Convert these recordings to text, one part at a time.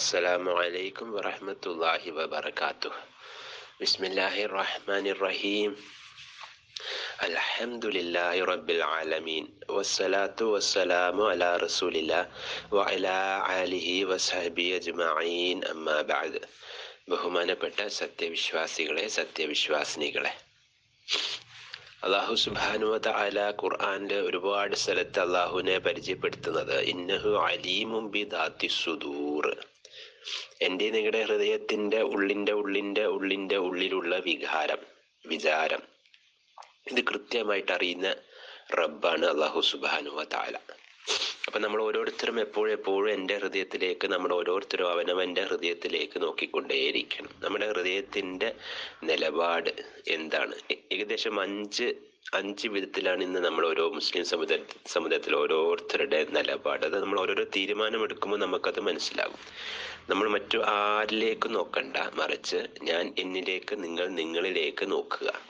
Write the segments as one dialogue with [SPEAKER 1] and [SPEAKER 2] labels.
[SPEAKER 1] السلام عليكم ورحمة الله وبركاته بسم الله الرحمن الرحيم الحمد لله رب العالمين والصلاة والسلام على رسول الله وعلى آله وصحبه أجمعين أما بعد ബഹുമാനപ്പെട്ട സത്യവിശ്വാസികളെ സത്യവിശ്വാസിനികളെ അള്ളാഹു സുബാനുവത അല ഖുർആന്റെ ഒരുപാട് സ്ഥലത്ത് അള്ളാഹുവിനെ പരിചയപ്പെടുത്തുന്നത് ഇന്നഹു അലീമും ബി ദാത്തി സുദൂർ എന്റെ നിങ്ങളുടെ ഹൃദയത്തിന്റെ ഉള്ളിന്റെ ഉള്ളിന്റെ ഉള്ളിന്റെ ഉള്ളിലുള്ള വികാരം വിചാരം. ഇത് കൃത്യമായിട്ട് അറിയുന്ന റബ്ബാണ് അള്ളാഹു സുബാനുവ താല അപ്പൊ നമ്മൾ ഓരോരുത്തരും എപ്പോഴും എപ്പോഴും എന്റെ ഹൃദയത്തിലേക്ക് നമ്മൾ ഓരോരുത്തരും അവനവന്റെ ഹൃദയത്തിലേക്ക് നോക്കിക്കൊണ്ടേയിരിക്കണം. നമ്മുടെ ഹൃദയത്തിന്റെ നിലപാട് എന്താണ്? ഏകദേശം അഞ്ച് അഞ്ച് വിധത്തിലാണ് ഇന്ന് നമ്മൾ ഓരോ മുസ്ലിം സമുദായ സമുദായത്തിൽ ഓരോരുത്തരുടെ നിലപാട്. അത് നമ്മൾ ഓരോരോ തീരുമാനം എടുക്കുമ്പോൾ നമുക്കത് മനസ്സിലാകും. നമ്മൾ മറ്റു ആരിലേക്ക് നോക്കണ്ട. മറിച്ച് ഞാൻ എന്നിലേക്ക് നിങ്ങൾ നിങ്ങളിലേക്ക് നോക്കുക.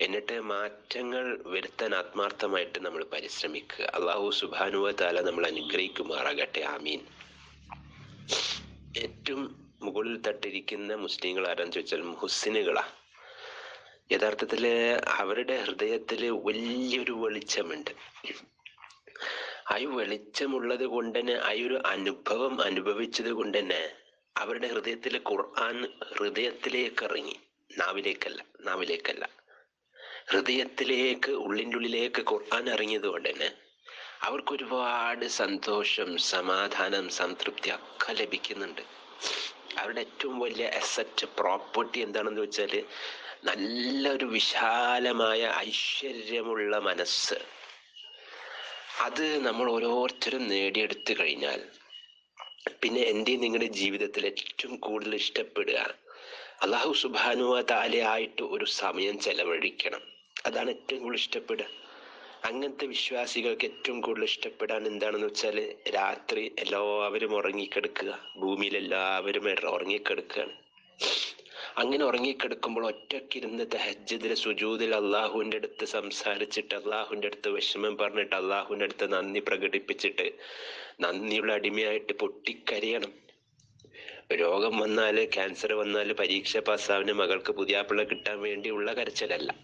[SPEAKER 1] എന്നിട്ട് മാറ്റങ്ങൾ വരുത്താൻ ആത്മാർത്ഥമായിട്ട് നമ്മൾ പരിശ്രമിക്കുക. അള്ളാഹു സുബാനുവ താല നമ്മൾ അനുഗ്രഹിക്കുമാറാകട്ടെ. ആമീൻ. ഏറ്റവും മുകളിൽ തട്ടിരിക്കുന്ന മുസ്ലിങ്ങൾ ആരാന്ന് ചോദിച്ചാൽ മുഹസിനുകളാ യഥാർത്ഥത്തിൽ അവരുടെ ഹൃദയത്തിൽ വലിയൊരു വെളിച്ചമുണ്ട്. ആ വെളിച്ചമുള്ളത് കൊണ്ട് തന്നെ ആ ഒരു അനുഭവം അനുഭവിച്ചത് കൊണ്ട് തന്നെ അവരുടെ ഹൃദയത്തിൽ ഖുർആൻ ഹൃദയത്തിലേക്ക് ഇറങ്ങി. നാവിലേക്കല്ല നാവിലേക്കല്ല. ഹൃദയത്തിലേക്ക് ഉള്ളിന്റെ ഉള്ളിലേക്ക് ഖുർആൻ ഇറങ്ങിയത് കൊണ്ട് തന്നെ അവർക്ക് ഒരുപാട് സന്തോഷം സമാധാനം സംതൃപ്തി ഒക്കെ ലഭിക്കുന്നുണ്ട്. അവരുടെ ഏറ്റവും വലിയ അസറ്റ് പ്രോപ്പർട്ടി എന്താണെന്ന് വെച്ചാൽ നല്ലൊരു വിശാലമായ ഐശ്വര്യമുള്ള മനസ്സ്. അത് നമ്മൾ ഓരോരുത്തരും നേടിയെടുത്തു കഴിഞ്ഞാൽ പിന്നെ എന്റെ നിങ്ങളുടെ ജീവിതത്തിൽ ഏറ്റവും കൂടുതൽ ഇഷ്ടപ്പെടുക. അള്ളാഹു സുബാനുവ താലയായിട്ട് ഒരു സമയം ചെലവഴിക്കണം. അതാണ് ഏറ്റവും കൂടുതൽ ഇഷ്ടപ്പെടുക. അങ്ങനത്തെ വിശ്വാസികൾക്ക് ഏറ്റവും കൂടുതൽ ഇഷ്ടപ്പെടാൻ എന്താണെന്ന് വെച്ചാൽ രാത്രി എല്ലാവരും ഉറങ്ങിക്കിടക്കുക. ഭൂമിയിൽ എല്ലാവരും ഉറങ്ങിക്കിടക്കുകയാണ്. അങ്ങനെ ഉറങ്ങിക്കിടക്കുമ്പോൾ ഒറ്റക്കിരുന്ന് തഹജ്ജിദിൽ സുജൂദിൽ അള്ളാഹുവിന്റെ അടുത്ത് സംസാരിച്ചിട്ട് അള്ളാഹുവിന്റെ അടുത്ത് വിഷമം പറഞ്ഞിട്ട് അള്ളാഹുവിന്റെ അടുത്ത് നന്ദി പ്രകടിപ്പിച്ചിട്ട് നന്ദിയുള്ള അടിമയായിട്ട് പൊട്ടിക്കരയണം. രോഗം വന്നാൽ ക്യാൻസർ വന്നാൽ പരീക്ഷ പാസ്സാവിന് മകൾക്ക് പുതിയാപ്പിള്ള കിട്ടാൻ വേണ്ടിയുള്ള കരച്ചിലല്ല.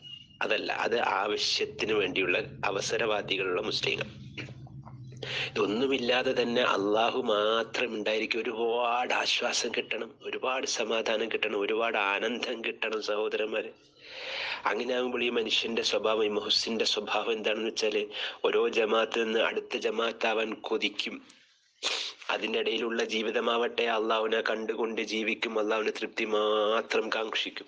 [SPEAKER 1] അതല്ല അത് ആവശ്യത്തിന് വേണ്ടിയുള്ള അവസരവാദികളുള്ള മുസ്ലിങ്ങൾ. ഇതൊന്നുമില്ലാതെ തന്നെ അള്ളാഹു മാത്രം ഉണ്ടായിരിക്കും ഒരുപാട് ആശ്വാസം കിട്ടണം ഒരുപാട് സമാധാനം കിട്ടണം ഒരുപാട് ആനന്ദം കിട്ടണം സഹോദരന്മാരെ. അങ്ങനെ ആകുമ്പോൾ ഈ മനുഷ്യന്റെ സ്വഭാവം ഈ മുഹസിന്റെ സ്വഭാവം എന്താണെന്ന് വെച്ചാൽ ഓരോ ജമാഅത്തിൽ നിന്ന് അടുത്ത ജമാത്താവാൻ കൊതിക്കും. അതിന്റെ ഇടയിലുള്ള ജീവിതമാവട്ടെ അള്ളാഹുവിനെ കണ്ടുകൊണ്ട് ജീവിക്കും അള്ളാഹുവിനെ തൃപ്തി മാത്രം കാക്ഷിക്കും.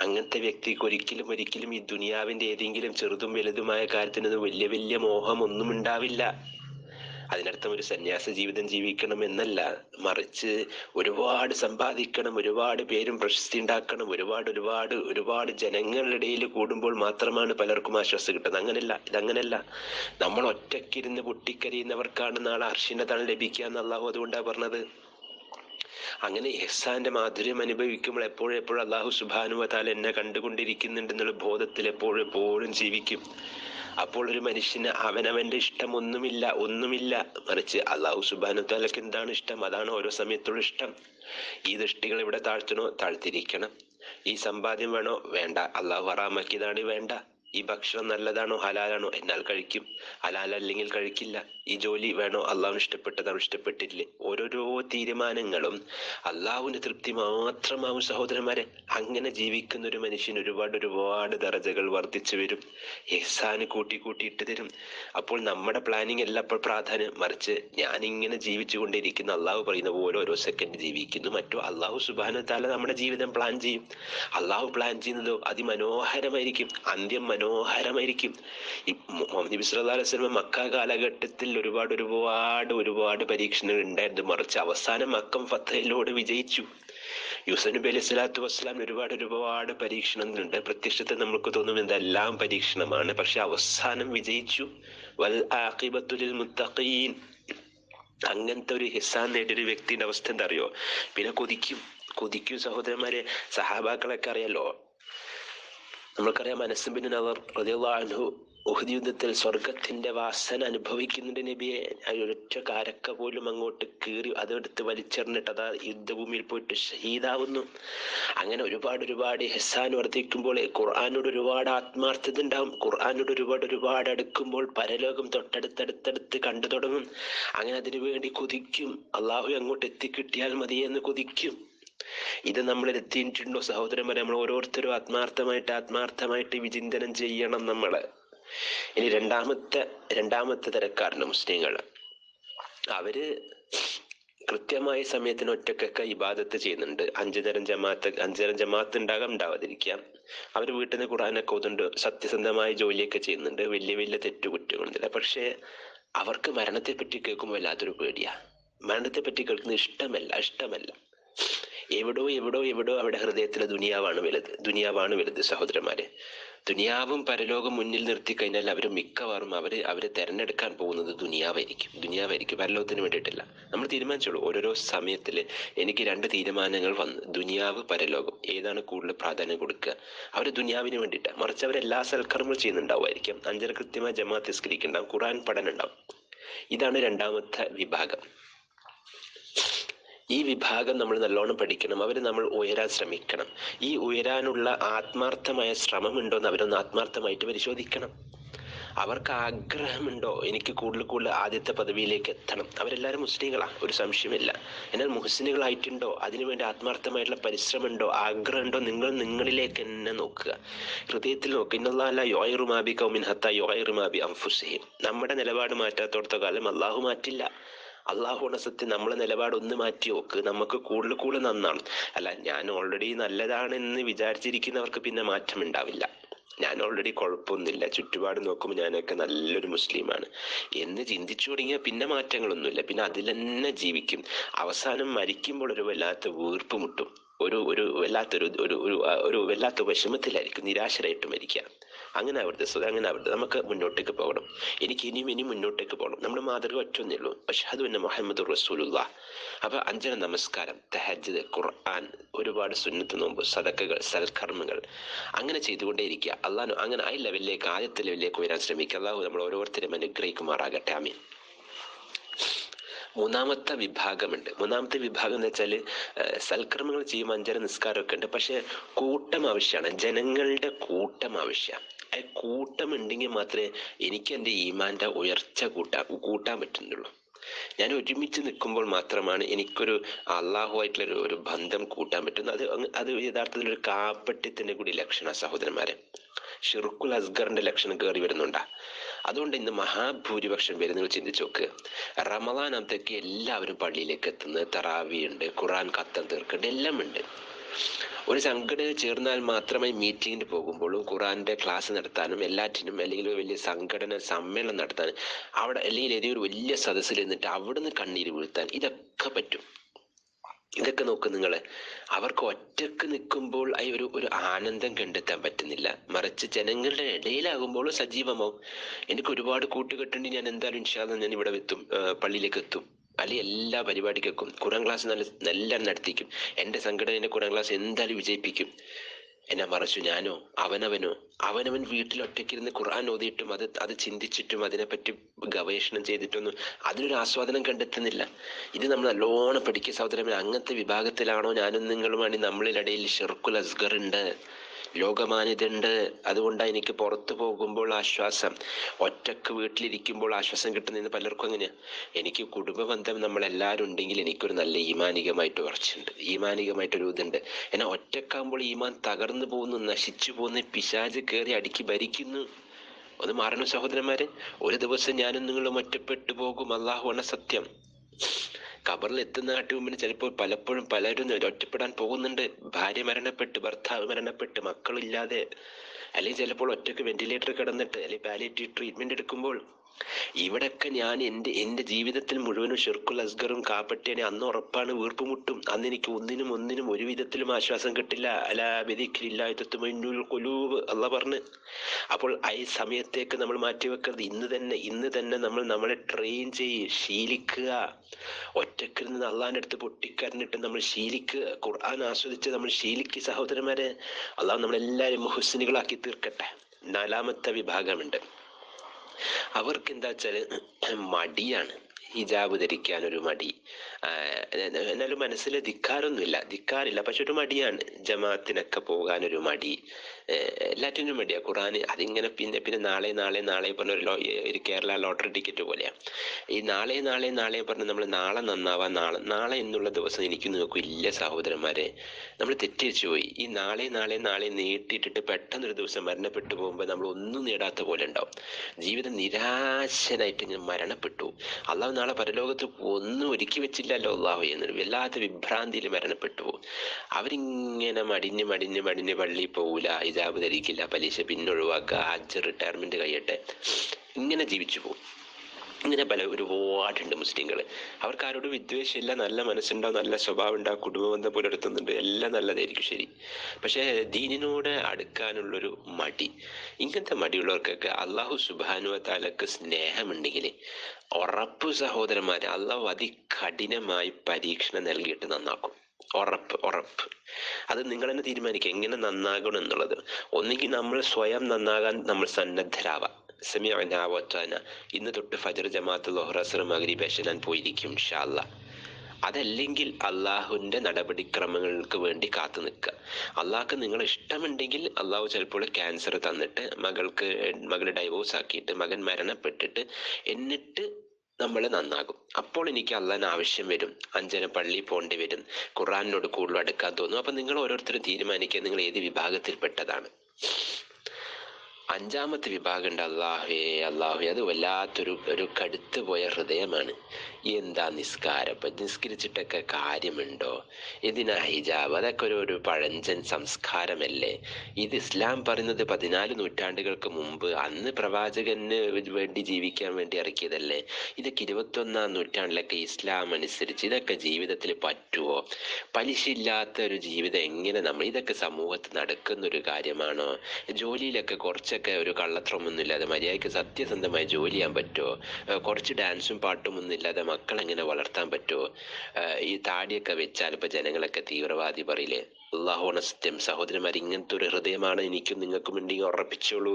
[SPEAKER 1] അങ്ങനത്തെ വ്യക്തിക്ക് ഒരിക്കലും ഒരിക്കലും ഈ ദുനിയാവിന്റെ ഏതെങ്കിലും ചെറുതും വലുതുമായ കാര്യത്തിന് വലിയ വലിയ മോഹം ഒന്നും ഉണ്ടാവില്ല. അതിനർത്ഥം ഒരു സന്യാസ ജീവിതം ജീവിക്കണം എന്നല്ല. മറിച്ച് ഒരുപാട് സമ്പാദിക്കണം ഒരുപാട് പേരും പ്രശസ്തി ഉണ്ടാക്കണം ഒരുപാട് ഒരുപാട് ഒരുപാട് ജനങ്ങളുടെ ഇടയിൽ കൂടുമ്പോൾ മാത്രമാണ് പലർക്കും ആശ്വാസം കിട്ടുന്നത്. അങ്ങനല്ല ഇതങ്ങനല്ല. നമ്മൾ ഒറ്റക്കിരുന്ന് പൊട്ടിക്കരിയുന്നവർക്കാണ് നാളെ അർഷിനതാണ് ലഭിക്കുക എന്നുള്ളാഹു അതുകൊണ്ടാണ് പറഞ്ഞത്. അങ്ങനെ എഹ്സാന്റെ മാധുര്യം അനുഭവിക്കുമ്പോൾ എപ്പോഴും എപ്പോഴും അള്ളാഹു സുബാനുവതാൽ എന്നെ കണ്ടുകൊണ്ടിരിക്കുന്നുണ്ടെന്നുള്ള ബോധത്തിൽ എപ്പോഴും എപ്പോഴും ജീവിക്കും. അപ്പോൾ ഒരു മനുഷ്യന് അവനവന്റെ ഇഷ്ടം ഒന്നുമില്ല ഒന്നുമില്ല മറിച്ച് അള്ളാഹു സുബാനു താലക്ക് എന്താണ് ഇഷ്ടം? അതാണ് ഓരോ സമയത്തുള്ള ഇഷ്ടം. ഈ ദൃഷ്ടികൾ ഇവിടെ താഴ്ത്തണോ താഴ്ത്തിരിക്കണം. ഈ സമ്പാദ്യം വേണോ? വേണ്ട. അള്ളാഹു ഹറാമാക്കിയതാണ് വേണ്ട. ഈ ഭക്ഷണം നല്ലതാണോ ഹലാലാണോ? എന്നാൽ കഴിക്കും. ഹലാൽ അല്ലെങ്കിൽ കഴിക്കില്ല. ഈ ജോലി വേണോ? അള്ളാഹുന് ഇഷ്ടപ്പെട്ടതാണോ? ഇഷ്ടപ്പെട്ടില്ലേ ഓരോരോ തീരുമാനങ്ങളും അള്ളാഹുവിന്റെ തൃപ്തി മാത്രമാവും സഹോദരന്മാരെ. അങ്ങനെ ജീവിക്കുന്ന ഒരു മനുഷ്യൻ ഒരുപാട് ഒരുപാട് ദറജകൾ വർദ്ധിച്ചു വരും. എഹ്സാന് കൂട്ടി കൂട്ടിയിട്ട് തരും. അപ്പോൾ നമ്മുടെ പ്ലാനിങ് അല്ല. അപ്പോൾ പ്രാധാന്യം മറിച്ച് ഞാനിങ്ങനെ ജീവിച്ചു കൊണ്ടിരിക്കുന്ന അള്ളാഹു പറയുന്ന പോലെ ഓരോ സെക്കൻഡ് ജീവിക്കുന്നു. മറ്റോ അള്ളാഹു സുബാന താല നമ്മുടെ ജീവിതം പ്ലാൻ ചെയ്യും. അള്ളാഹു പ്ലാൻ ചെയ്യുന്നതോ അതിമനോഹരമായിരിക്കും. അന്ത്യം മനോഹരമായിരിക്കും. ഈ മുഹമ്മദ് നബി സല്ലാ അലൈഹി വസല്ലം മക്ക കാലഘട്ടത്തിൽ ഒരുപാട് ഒരുപാട് ഒരുപാട് പരീക്ഷണങ്ങൾ ഉണ്ടായിരുന്നു. മറിച്ച് അവസാനം മക്കം ഫത്തയിലൂടെ വിജയിച്ചു. യൂസഫ് നബി അലൈഹി സ്വലാത്തു വസ്സലാം ഒരുപാട് ഒരുപാട് പരീക്ഷണങ്ങളുണ്ട്. പ്രത്യക്ഷത്തെ നമുക്ക് തോന്നും ഇതെല്ലാം പരീക്ഷണമാണ്. പക്ഷെ അവസാനം വിജയിച്ചു. വൽ ആഖിബത്തുലിൽ മുത്തഖീൻ. അങ്ങനത്തെ ഒരു ഹിസാൻ നേടിയൊരു വ്യക്തിയുടെ അവസ്ഥ എന്താ അറിയോ? പിന്നെ കൊതിക്കും. കൊതിക്കും സഹോദരന്മാരെ സഹാബാക്കളൊക്കെ അറിയാലോ? നമുക്കറിയാം മനസ്സിന്റെ അവർ റളിയല്ലാഹു ഉഹദ് യുദ്ധത്തിൽ സ്വർഗത്തിന്റെ വാസന അനുഭവിക്കുന്നുണ്ട് നബിയെ. ഒരൊറ്റ കാരക്ക പോലും അങ്ങോട്ട് കീറി അതെടുത്ത് വലിച്ചെറിഞ്ഞിട്ട് അതാ യുദ്ധഭൂമിയിൽ പോയിട്ട് ഷഹീദാവുന്നു. അങ്ങനെ ഒരുപാട് ഒരുപാട് ഹെസാൻ വർദ്ധിക്കുമ്പോൾ ഖുർആാനോട് ഒരുപാട് ആത്മാർത്ഥത ഉണ്ടാവും. ഖുർആാനോട് ഒരുപാട് ഒരുപാട് അടുക്കുമ്പോൾ പരലോകം തൊട്ടടുത്തടുത്തടുത്ത് കണ്ടു തുടങ്ങും. അങ്ങനെ അതിനു വേണ്ടി കൊതിക്കും. അള്ളാഹു അങ്ങോട്ട് എത്തിക്കിട്ടിയാൽ മതിയെന്ന് കൊതിക്കും. ഇത് നമ്മൾ എത്തിയിട്ടുണ്ടോ സഹോദരന്മാരെ? നമ്മൾ ഓരോരുത്തരും ആത്മാർത്ഥമായിട്ട് ആത്മാർത്ഥമായിട്ട് വിചിന്തനം ചെയ്യണം നമ്മൾ ഇനി രണ്ടാമത്തെ രണ്ടാമത്തെ തരക്കാരന് മുസ്ലിങ്ങൾ. അവർ കൃത്യമായ സമയത്തിന് ഒറ്റക്കൊക്കെ ഇബാദത്ത് ചെയ്യുന്നുണ്ട്. അഞ്ചു തരം ജമാഅത്ത് അഞ്ചു തരം ജമാഅത്ത് ഉണ്ടാകാം ഉണ്ടാവാതിരിക്കാം. അവർ വീട്ടിൽ നിന്ന് ഖുറാനൊക്കെ ഓതുണ്ട് സത്യസന്ധമായ ജോലിയൊക്കെ ചെയ്യുന്നുണ്ട്. വലിയ വലിയ തെറ്റുകുറ്റങ്ങളൊന്നുമില്ല. പക്ഷേ അവർക്ക് മരണത്തെ പറ്റി കേൾക്കുമ്പോൾ വല്ലാത്തൊരു പേടിയാ. മരണത്തെ പറ്റി കേൾക്കുന്നത് ഇഷ്ടമല്ല ഇഷ്ടമല്ല. എവിടോ എവിടോ എവിടോ അവിടെ ഹൃദയത്തിലെ ദുനിയാവാണ് വലുത്. ദുനിയാവാണ് വലുത് സഹോദരന്മാരെ. ദുനിയാവും പരലോകം മുന്നിൽ നിർത്തി കഴിഞ്ഞാൽ അവർ മിക്കവാറും അവർ അവർ തെരഞ്ഞെടുക്കാൻ പോകുന്നത് ദുനിയാവായിരിക്കും. ദുനിയാവായിരിക്കും. പരലോകത്തിന് വേണ്ടിയിട്ടില്ല. നമ്മൾ തീരുമാനിച്ചോളൂ. ഓരോരോ സമയത്തിൽ എനിക്ക് രണ്ട് തീരുമാനങ്ങൾ വന്ന് ദുനിയാവ് പരലോകം. ഏതാണ് കൂടുതൽ പ്രാധാന്യം കൊടുക്കുക? അവർ ദുനിയാവിന് വേണ്ടിയിട്ട്. മറിച്ച് അവർ എല്ലാ സൽക്കർമ്മങ്ങൾ ചെയ്യുന്നുണ്ടാവുമായിരിക്കും. അഞ്ചര കൃത്യമായ ജമാഅത്ത് തിസ്കരിക്കുന്നുണ്ടാവും ഖുറാൻ പഠനം ഉണ്ടാവും ഇതാണ് രണ്ടാമത്തെ വിഭാഗം. ഈ വിഭാഗം നമ്മൾ നല്ലോണം പഠിക്കണം. അവർ നമ്മൾ ഉയരാൻ ശ്രമിക്കണം. ഈ ഉയരാനുള്ള ആത്മാർത്ഥമായ ശ്രമമുണ്ടോ എന്ന് അവരൊന്ന് ആത്മാർത്ഥമായിട്ട് പരിശോധിക്കണം. അവർക്ക് ആഗ്രഹമുണ്ടോ? എനിക്ക് കൂടുതൽ കൂടുതൽ ആദ്യത്തെ പദവിയിലേക്ക് എത്തണം. അവരെല്ലാവരും മുസ്ലിങ്ങളാണ് ഒരു സംശയമില്ല എന്നാൽ മുഹസിനുകളായിട്ടുണ്ടോ അതിനുവേണ്ടി ആത്മാർത്ഥമായിട്ടുള്ള പരിശ്രമമുണ്ടോ? ആഗ്രഹമുണ്ടോ? നിങ്ങൾ നിങ്ങളിലേക്ക് തന്നെ നോക്കുക. ഹൃദയത്തിൽ നോക്കുക ഇന്നല്ല യോയറുമാബി കൗമിൻ ഹത്ത യോയറുമാബി അംഫുസഹിം നമ്മുടെ നിലപാട് മാറ്റാത്തോടത്ത കാലം അള്ളാഹു മാറ്റില്ല. അള്ളാഹുണ സത്യം നമ്മളെ നിലപാട് ഒന്ന് മാറ്റി നോക്ക്. നമുക്ക് കൂടുതൽ കൂടുതൽ നന്നാണ്. അല്ല ഞാൻ ഓൾറെഡി നല്ലതാണ് എന്ന് വിചാരിച്ചിരിക്കുന്നവർക്ക് പിന്നെ മാറ്റം ഉണ്ടാവില്ല. ഞാൻ ഓൾറെഡി കുഴപ്പമൊന്നുമില്ല. ചുറ്റുപാട് നോക്കുമ്പോൾ ഞാനൊക്കെ നല്ലൊരു മുസ്ലിമാണ്. എന്ന് ചിന്തിച്ചു തുടങ്ങിയാൽ പിന്നെ മാറ്റങ്ങളൊന്നുമില്ല. പിന്നെ അതിൽ തന്നെ ജീവിക്കും. അവസാനം മരിക്കുമ്പോൾ ഒരു വല്ലാത്ത വീർപ്പ് മുട്ടും. ഒരു ഒരു വല്ലാത്തൊരു ഒരു ഒരു ഒരു വല്ലാത്ത വിഷമത്തിലായിരിക്കും നിരാശരായിട്ട് മരിക്കുക. അങ്ങനെ ആവരുത് അങ്ങനെ ആവരുത് നമുക്ക് മുന്നോട്ടേക്ക് പോകണം. എനിക്ക് ഇനിയും ഇനിയും മുന്നോട്ടേക്ക് പോകണം. നമ്മുടെ മാതൃക ഒറ്റൊന്നേ ഉള്ളൂ. അഷഹദു എന്ന മുഹമ്മദ് റസൂലുള്ള. അപ്പൊ അഞ്ചന നമസ്കാരം തഹജ്ജ് ഖുർആൻ ഒരുപാട് സുന്നത്ത് നോമ്പ് സദക്കകൾ സൽക്കർമ്മങ്ങൾ. അങ്ങനെ ചെയ്തുകൊണ്ടേയിരിക്കുക. അള്ളാഹു അങ്ങനെ ആ ലെവലിലേക്ക് ആദ്യത്തെ ലെവലിലേക്ക് വരാൻ ശ്രമിക്കുക. അള്ളാഹു നമ്മൾ ഓരോരുത്തരും അനുഗ്രഹിക്കുമാറാകട്ടെ. ആമീൻ. മൂന്നാമത്തെ വിഭാഗമുണ്ട്. മൂന്നാമത്തെ വിഭാഗം എന്ന് വെച്ചാൽ സൽക്കർമ്മങ്ങൾ ചെയ്യുമ്പോൾ അഞ്ചര നിസ്കാരമൊക്കെ ഉണ്ട്. പക്ഷെ കൂട്ടം ആവശ്യമാണ്. ജനങ്ങളുടെ കൂട്ടം ആവശ്യമാണ്. ആ കൂട്ടം ഉണ്ടെങ്കിൽ മാത്രമേ എനിക്ക് എന്റെ ഈമാന്റെ ഉയർച്ച കൂട്ടാ കൂട്ടാൻ പറ്റുന്നുള്ളൂ. ഞാൻ ഒരുമിച്ച് നിൽക്കുമ്പോൾ മാത്രമാണ് എനിക്കൊരു അള്ളാഹുമായിട്ടുള്ള ഒരു ബന്ധം കൂട്ടാൻ പറ്റുന്നത്. അത് അത് യഥാർത്ഥത്തിൽ ഒരു കാപ്പട്യത്തിന്റെ കൂടി ലക്ഷണ സഹോദരന്മാരെ. ഷിർക്കുൽ അസ്ഗറിന്റെ ലക്ഷണം കയറി വരുന്നുണ്ടാ. അതുകൊണ്ട് ഇന്ന് മഹാഭൂരിപക്ഷം വരുന്നത് ചിന്തിച്ചു നോക്ക്. റമദാൻ അന്നത്തേക്ക് എല്ലാവരും പള്ളിയിലേക്ക് എത്തുന്നത് തറാവിയുണ്ട് ഖുറാൻ കത്തം തീർക്കുന്നുണ്ട് എല്ലാം ഉണ്ട് ഒരു സംഘടന ചേർന്നാൽ മാത്രമേ മീറ്റിങ്ങിന് പോകുമ്പോഴും ഖുറാന്റെ ക്ലാസ് നടത്താനും എല്ലാറ്റിനും അല്ലെങ്കിൽ ഒരു വലിയ സംഘടന സമ്മേളനം നടത്താനും. അവിടെ അല്ലെങ്കിൽ ഏതെങ്കിലും ഒരു വലിയ സദസ്സിൽ നിന്നിട്ട് അവിടുന്ന് കണ്ണീര് വീഴ്ത്താൻ ഇതൊക്കെ പറ്റും. ഇതൊക്കെ നോക്ക് നിങ്ങൾ അവർക്ക് ഒറ്റയ്ക്ക് നിൽക്കുമ്പോൾ ആ ഒരു ഒരു ആനന്ദം കണ്ടെത്താൻ പറ്റുന്നില്ല. മറിച്ച് ജനങ്ങളുടെ ഇടയിലാകുമ്പോൾ സജീവമാവും. എനിക്ക് ഒരുപാട് കൂട്ടുകെട്ടുണ്ട് ഞാൻ എന്തായാലും ഇൻഷാല്ല ഞാൻ ഇവിടെ എത്തും. പള്ളിയിലേക്ക് എത്തും. അല്ലെങ്കിൽ എല്ലാ പരിപാടിക്കും ഖുറാൻ ക്ലാസ് നല്ല നല്ല നടത്തിക്കും. എന്റെ സംഘടനയുടെ ഖുറാൻ ക്ലാസ് എന്തായാലും വിജയിപ്പിക്കും. എന്നാ മറിച്ചു ഞാനോ അവനവനോ അവനവൻ വീട്ടിൽ ഒറ്റയ്ക്കിരുന്ന് ഖുർആൻ ഓതിയിട്ടും അത് അത് ചിന്തിച്ചിട്ടും അതിനെപ്പറ്റി ഗവേഷണം ചെയ്തിട്ടൊന്നും അതിനൊരു ആസ്വാദനം കണ്ടെത്തുന്നില്ല. ഇത് നമ്മൾ നല്ലോണം പഠിക്കുക സഹോദരൻ അങ്ങനത്തെ വിഭാഗത്തിലാണോ ഞാനും നിങ്ങളുമാണ് നമ്മളിലിടയിൽ ഷെർക്കുൽ അസ്ഗർ ഉണ്ട്. ലോകമാന്യതയുണ്ട്. അതുകൊണ്ടാണ് എനിക്ക് പുറത്തു പോകുമ്പോൾ ആശ്വാസം. ഒറ്റയ്ക്ക് വീട്ടിലിരിക്കുമ്പോൾ ആശ്വാസം കിട്ടുന്നതെന്ന് പലർക്കും അങ്ങനെയാ എനിക്ക് കുടുംബ ബന്ധം നമ്മളെല്ലാവരും ഉണ്ടെങ്കിൽ എനിക്കൊരു നല്ല ഈമാനികമായിട്ട് ഉറച്ചുണ്ട് ഈമാനികമായിട്ടൊരു ഇതുണ്ട്. എന്നാൽ ഒറ്റക്കാകുമ്പോൾ ഈമാൻ തകർന്നു പോകുന്നു നശിച്ചു പോകുന്ന പിശാജ് കയറി അടുക്കി ഭരിക്കുന്നു. ഒന്ന് മാറണം സഹോദരന്മാരെ? ഒരു ദിവസം ഞാനും നിങ്ങളും ഒറ്റപ്പെട്ടു പോകും. അള്ളാഹുവാണ് സത്യം. ഖബറിൽ എത്തുന്ന നാട്ടു മുമ്പിന് ചിലപ്പോൾ പലപ്പോഴും പലരും ഒറ്റപ്പെടാൻ പോകുന്നുണ്ട്. ഭാര്യ മരണപ്പെട്ട് ഭർത്താവ് മരണപ്പെട്ട് മക്കളില്ലാതെ അല്ലെങ്കിൽ ചിലപ്പോൾ ഒറ്റയ്ക്ക് വെന്റിലേറ്റർ കിടന്നിട്ട് അല്ലെങ്കിൽ പാലിയേറ്റീവ് ട്രീറ്റ്മെന്റ് എടുക്കുമ്പോൾ ഇവിടൊക്കെ ഞാൻ എന്റെ എന്റെ ജീവിതത്തിൽ മുഴുവനും ഷിർക്കുൽ അസ്ഗറും കാപ്പറ്റേനെ അന്ന് ഉറപ്പാണ് വീർപ്പുമുട്ടും. അന്ന് എനിക്ക് ഒന്നിനും ഒന്നിനും ഒരു വിധത്തിലും ആശ്വാസം കിട്ടില്ല. അല ബദിക്കില്ലാത്തുമൈനുൽ കൊലൂബ് അല്ല പറഞ്ഞ്. അപ്പോൾ ഈ സമയത്തേക്ക് നമ്മൾ മാറ്റിവെക്കരുത്. ഇന്ന് തന്നെ ഇന്ന് തന്നെ നമ്മൾ നമ്മളെ ട്രെയിൻ ചെയ്യ് ശീലിക്കുക. ഒറ്റക്കിൽ നിന്ന് അള്ളാഹിന്റെ അടുത്ത് പൊട്ടിക്കരഞ്ഞിട്ട് നമ്മൾ ശീലിക്കുക. ഖുർആൻ ആസ്വദിച്ച് നമ്മൾ ശീലിക്കുക സഹോദരന്മാരെ. അള്ളാഹ് നമ്മളെല്ലാവരും മുഹസിനുകളാക്കി തീർക്കട്ടെ. നാലാമത്തെ വിഭാഗമുണ്ട്. അവർക്ക് എന്താ വെച്ചാൽ മടിയാണ്. ഹിജാബ് ധരിക്കാൻ ഒരു മടി എന്നാലും മനസ്സിൽ ധിക്കാരൊന്നുമില്ല. ധിക്കാറില്ല പക്ഷെ ഒരു മടിയാണ് ജമാഅത്തിനൊക്കെ പോകാൻ ഒരു മടി. എല്ലാറ്റിനും വേണ്ടിയാ. ഖുറാൻ അതിങ്ങനെ പിന്നെ പിന്നെ നാളെ നാളെ നാളെ പറഞ്ഞ ഒരു ഒരു കേരള ലോട്ടറി ടിക്കറ്റ് പോലെയാ. ഈ നാളെ നാളെ നാളെ പറഞ്ഞ് നമ്മൾ നാളെ നന്നാവാ നാളെ നാളെ എന്നുള്ള ദിവസം എനിക്ക് നോക്കും ഇല്ല സഹോദരന്മാരെ. നമ്മൾ തെറ്റിച്ചു പോയി. ഈ നാളെ നാളെ നാളെ നീട്ടിയിട്ടിട്ട് പെട്ടെന്നൊരു ദിവസം മരണപ്പെട്ടു പോകുമ്പോൾ നമ്മൾ ഒന്നും നേടാത്ത പോലെ ഉണ്ടാവും. ജീവിതം നിരാശനായിട്ട് ഇങ്ങനെ മരണപ്പെട്ടു. അള്ളാഹു നാളെ പരലോകത്ത് ഒന്നും ഒരുക്കി വെച്ചില്ലല്ലോ അള്ളാഹു എന്നൊരു വല്ലാത്ത വിഭ്രാന്തിയിൽ മരണപ്പെട്ടു പോകും. അവരിങ്ങനെ മടിഞ്ഞ് മടിഞ്ഞ് മടിഞ്ഞ് പള്ളിയിൽ പോകൂല ഹിജാബ് ധരിക്കില്ല പലിശ പിന്നൊഴിവാക്കുക ഹജ്ജ് റിട്ടയർമെന്റ് കഴിയട്ടെ. ഇങ്ങനെ ജീവിച്ചു പോകും. ഇങ്ങനെ പല ഒരുപാടുണ്ട് മുസ്ലിങ്ങൾ അവർക്ക് ആരോടും വിദ്വേഷമില്ല നല്ല മനസ്സുണ്ടാവും നല്ല സ്വഭാവം ഉണ്ടാവും കുടുംബബന്ധം പുലർത്തുന്നുണ്ട് എല്ലാം നല്ലതായിരിക്കും ശരി. പക്ഷേ ദീനിനോട് അടുക്കാനുള്ളൊരു മടി. ഇങ്ങനത്തെ മടിയുള്ളവർക്കൊക്കെ അള്ളാഹു സുബാനുവ താലക്ക് സ്നേഹമുണ്ടെങ്കിൽ ഉറപ്പ് സഹോദരന്മാരെ അള്ളാഹു അതികഠിനമായി പരീക്ഷണം നൽകിയിട്ട് നന്നാക്കും. ഉറപ്പ് ഉറപ്പ്. അത് നിങ്ങൾ തന്നെ തീരുമാനിക്കുക എങ്ങനെ നന്നാകണം എന്നുള്ളത്. ഒന്നുകിൽ നമ്മൾ സ്വയം നന്നാകാൻ നമ്മൾ സന്നദ്ധരാവാം. സെമിയാവറ്റാന ഇന്ന് തൊട്ട് ഫജർ ജമാഅത്ത് മഗരി മഗ്രിബേഷൻ ഞാൻ പോയിരിക്കും ഷാല്ല അതല്ലെങ്കിൽ അള്ളാഹുവിന്റെ നടപടിക്രമങ്ങൾക്ക് വേണ്ടി കാത്തു നിൽക്കുക. അള്ളാഹ്ക്ക് നിങ്ങൾ ഇഷ്ടമുണ്ടെങ്കിൽ അള്ളാഹു ചിലപ്പോൾ ക്യാൻസർ തന്നിട്ട് മകൾക്ക് മകൾ ഡൈവോഴ്സ് ആക്കിയിട്ട് മകൻ മരണപ്പെട്ടിട്ട് എന്നിട്ട് നമ്മൾ നന്നാകും. അപ്പോൾ എനിക്ക് അള്ളാൻ ആവശ്യം വരും. അഞ്ചന പള്ളി പോണ്ടി വരും. ഖുറാനോട് കൂടുതൽ അടുക്കാൻ തോന്നും. അപ്പം നിങ്ങൾ ഓരോരുത്തരും തീരുമാനിക്കുക നിങ്ങൾ ഏത് വിഭാഗത്തിൽപ്പെട്ടതാണ്. അഞ്ചാമത്തെ വിഭാഗം ഉണ്ട് അള്ളാഹുവേ അള്ളാഹുവേ. അത് വല്ലാത്തൊരു ഒരു കടുത്തു പോയ ഹൃദയമാണ്. എന്താ നിസ്കാരം? നിസ്കരിച്ചിട്ടൊക്കെ കാര്യമുണ്ടോ? എന്തിനാ ഹിജാബ്. അതൊക്കെ ഒരു ഒരു പഴഞ്ചൻ സംസ്കാരമല്ലേ? ഇത് ഇസ്ലാം പറയുന്നത് പതിനാല് നൂറ്റാണ്ടുകൾക്ക് മുമ്പ് അന്ന് പ്രവാചകന് വേണ്ടി ജീവിക്കാൻ വേണ്ടി ഇറക്കിയതല്ലേ? ഇതൊക്കെ ഇരുപത്തൊന്നാം നൂറ്റാണ്ടിലൊക്കെ ഇസ്ലാം അനുസരിച്ച് ഇതൊക്കെ ജീവിതത്തിൽ പറ്റുമോ പലിശയില്ലാത്ത ഒരു ജീവിതം എങ്ങനെ നമ്മൾ ഇതൊക്കെ സമൂഹത്തിൽ നടക്കുന്ന ഒരു കാര്യമാണോ? ജോലിയിലൊക്കെ കുറച്ചൊക്കെ ഒരു കള്ളത്രമൊന്നും ഇല്ലാതെ മര്യാദയ്ക്ക് സത്യസന്ധമായി ജോലി ചെയ്യാൻ പറ്റുമോ കുറച്ച് ഡാൻസും പാട്ടും ഒന്നും ഇല്ലാതെ മക്കളെങ്ങനെ വളർത്താൻ പറ്റുമോ ഈ താടിയൊക്കെ വെച്ചാൽ ഇപ്പൊ ജനങ്ങളൊക്കെ തീവ്രവാദി പറയില്ലേ? അള്ളാഹുണ സത്യം. സഹോദരന്മാർ ഇങ്ങനത്തെ ഒരു ഹൃദയമാണ് എനിക്കും നിങ്ങൾക്കും വേണ്ടി ഉറപ്പിച്ചോളൂ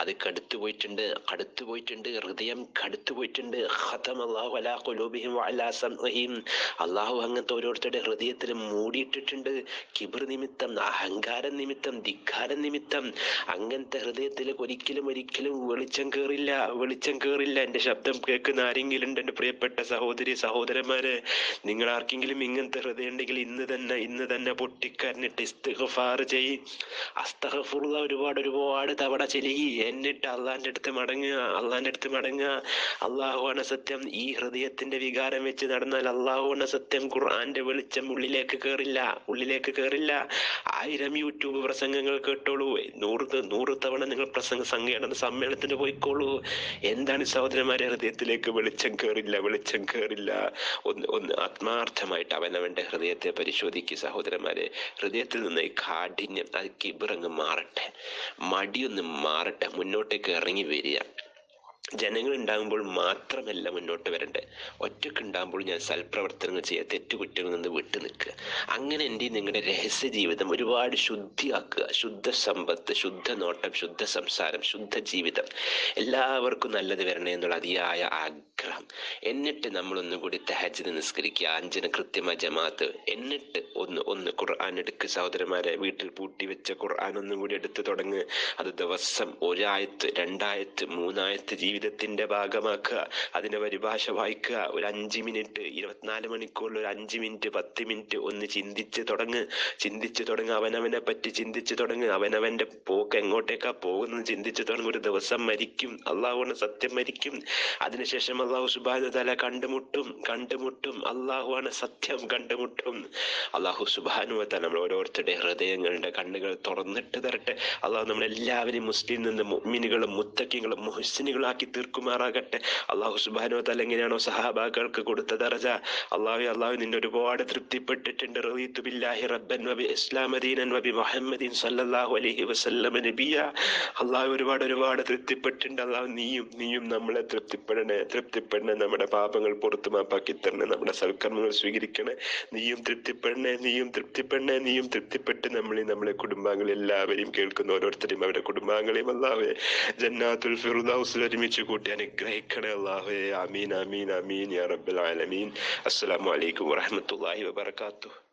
[SPEAKER 1] അത് കടുത്തു പോയിട്ടുണ്ട് കടുത്തു പോയിട്ടുണ്ട് ഹൃദയം കടുത്തു പോയിട്ടുണ്ട്. അള്ളാഹു അങ്ങനത്തെ ഓരോരുത്തരുടെ ഹൃദയത്തിൽ മൂടിയിട്ടിട്ടുണ്ട്. കിബർ നിമിത്തം അഹങ്കാരം നിമിത്തം ധിക്കാരം നിമിത്തം. അങ്ങനത്തെ ഹൃദയത്തിൽ ഒരിക്കലും ഒരിക്കലും വെളിച്ചം കേറില്ല വെളിച്ചം കേറില്ല. എന്റെ ശബ്ദം കേൾക്കുന്ന ആരെങ്കിലും ഉണ്ട് എന്റെ പ്രിയപ്പെട്ട സഹോദരി സഹോദരന്മാരെ? നിങ്ങൾ ആർക്കെങ്കിലും ഇങ്ങനത്തെ ഹൃദയം ഉണ്ടെങ്കിൽ ഇന്ന് തന്നെ ഇന്ന് തന്നെ പൊട്ടിക്കാൻ എന്നിട്ട് ഇസ്തിഗ്ഫാർ ചെയ്യ് അസ്തഹഫുള്ള ഒരുപാട് ഒരുപാട് തവണ ചെലുകി എന്നിട്ട് അള്ളാന്റെ അടുത്ത് മടങ്ങുക അള്ളാന്റെ അടുത്ത് മടങ്ങുക. അള്ളാഹുവാണ് സത്യം. ഈ ഹൃദയത്തിന്റെ വികാരം വെച്ച് നടന്നാൽ അള്ളാഹുവാണ് സത്യം. ഖുർആന്റെ വെളിച്ചം ഉള്ളിലേക്ക് കയറില്ല ഉള്ളിലേക്ക് കയറില്ല ആയിരം യൂട്യൂബ് പ്രസംഗങ്ങൾ കേട്ടോളൂ. നൂറ് നൂറ് തവണ നിങ്ങൾ പ്രസംഗ സംഘടന സമ്മേളനത്തിന് പോയിക്കോളൂ. എന്താണ് സഹോദരന്മാരെ ഹൃദയത്തിലേക്ക് വെളിച്ചം കയറില്ല വെളിച്ചം കയറില്ല ഒന്ന് ഒന്ന് ആത്മാർത്ഥമായിട്ട് അവനവന്റെ ഹൃദയത്തെ പരിശോധിക്കുക സഹോദരന്മാരെ. ഹൃദയത്തിൽ നിന്ന് കാഠിന്യം അത് കിബിറങ്ങ് മാറട്ടെ മടിയൊന്ന് മാറട്ടെ മുന്നോട്ടേക്ക് ഇറങ്ങി വരിക. ജനങ്ങൾ ഉണ്ടാകുമ്പോൾ മാത്രമല്ല മുന്നോട്ട് വരേണ്ടത് ഒറ്റയ്ക്ക് ഉണ്ടാകുമ്പോൾ ഞാൻ സൽപ്രവർത്തനങ്ങൾ ചെയ്യുക തെറ്റുകുറ്റങ്ങളിൽ നിന്ന് വിട്ടു നിൽക്കുക. അങ്ങനെ എന്റെ നിങ്ങളുടെ രഹസ്യ ജീവിതം ഒരുപാട് ശുദ്ധിയാക്കുക. ശുദ്ധ സമ്പത്ത് ശുദ്ധ നോട്ടം ശുദ്ധ സംസാരം ശുദ്ധ ജീവിതം. എല്ലാവർക്കും നല്ലത് വരണേ എന്നുള്ള അതിയായ ആഗ്രഹം. എന്നിട്ട് നമ്മൾ ഒന്നുകൂടി കൂടി തഹജ്ജുദ് നിസ്കരിക്കുക. അഞ്ചിന് കൃത്യമായ ജമാഅത്ത്. എന്നിട്ട് ഒന്ന് ഒന്ന് ഖുർആൻ എടുക്ക്. സഹോദരന്മാരെ വീട്ടിൽ പൂട്ടി വെച്ച ഖുർആൻ ഒന്നും കൂടി എടുത്ത് തുടങ്ങുക അത് ദിവസം ഒരായത്ത് രണ്ടായത്ത് മൂന്നായത്ത് ജീവിതത്തിന്റെ ഭാഗമാക്കുക അതിന്റെ പരിഭാഷ വായിക്കുക. ഒരു അഞ്ച് മിനിറ്റ് ഇരുപത്തിനാല് മണിക്കൂറിൽ ഒരു അഞ്ച് മിനിറ്റ് പത്ത് മിനിറ്റ് ഒന്ന് ചിന്തിച്ച് തുടങ്ങ്. ചിന്തിച്ച് തുടങ്ങ്. അവനവനെ പറ്റി ചിന്തിച്ച് തുടങ്ങ്. അവനവന്റെ പോക്ക് എങ്ങോട്ടേക്കാ പോകുന്നത് ചിന്തിച്ച് തുടങ്ങും. ഒരു ദിവസം മരിക്കും. അള്ളാഹുവിന് സത്യം മരിക്കും. അതിനുശേഷം അള്ളാഹു സുബാന തല കണ്ടുമുട്ടും കണ്ടുമുട്ടും. അള്ളാഹുവാണ് സത്യം കണ്ടുമുട്ടും. അള്ളാഹു സുബാനു തല നമ്മൾ ഓരോരുത്തരുടെ ഹൃദയങ്ങളുടെ കണ്ണുകൾ തുറന്നിട്ട് തരട്ടെ. അള്ളാഹു നമ്മളെല്ലാവരെയും മുസ്ലിം നിന്ന് മിനുകളും മുത്തക്കിങ്ങളും മുഹസിനുകളാക്കി തീർക്കുമാറാകട്ടെ. അള്ളാഹു സുബാനോ തല എങ്ങനെയാണോ സഹാബാക്കൾക്ക് കൊടുത്ത ദറജ. അള്ളാഹു അള്ളാഹു നിന്നെ ഒരുപാട് തൃപ്തിപ്പെട്ടിട്ടുണ്ട്. റളീതു ബില്ലാഹി റബ്ബൻ വബി മുഹമ്മദിൻ സല്ലല്ലാഹു അലൈഹി വസല്ലമ നബിയ. അള്ളാഹു ഒരുപാട് ഒരുപാട് തൃപ്തിപ്പെട്ടിട്ടുണ്ട്. അള്ളാഹു നീയും നീയും നമ്മളെ തൃപ്തിപ്പെടണേ തൃപ്തിപ്പെടണേ. നമ്മുടെ പാപങ്ങൾ പുറത്തു മാപ്പാക്കി തരണേ. നമ്മുടെ സൽക്കർമ്മങ്ങൾ സ്വീകരിക്കണേ. നീയും തൃപ്തിപ്പെടണേ നീയും തൃപ്തിപ്പെടണേ നീയും തൃപ്തിപ്പെട്ട് നമ്മളെ നമ്മളെ കുടുംബാംഗങ്ങൾ എല്ലാവരെയും കേൾക്കുന്ന ഓരോരുത്തരെയും അവരുടെ കുടുംബാംഗങ്ങളെയും അല്ലാതെ ജന്നാത്തുൽ ഫിറുദൗസിൽ ഒരുമിച്ച് تيكون يعني هيكري الله. آمين آمين آمين يا رب العالمين. السلام عليكم ورحمة الله وبركاته.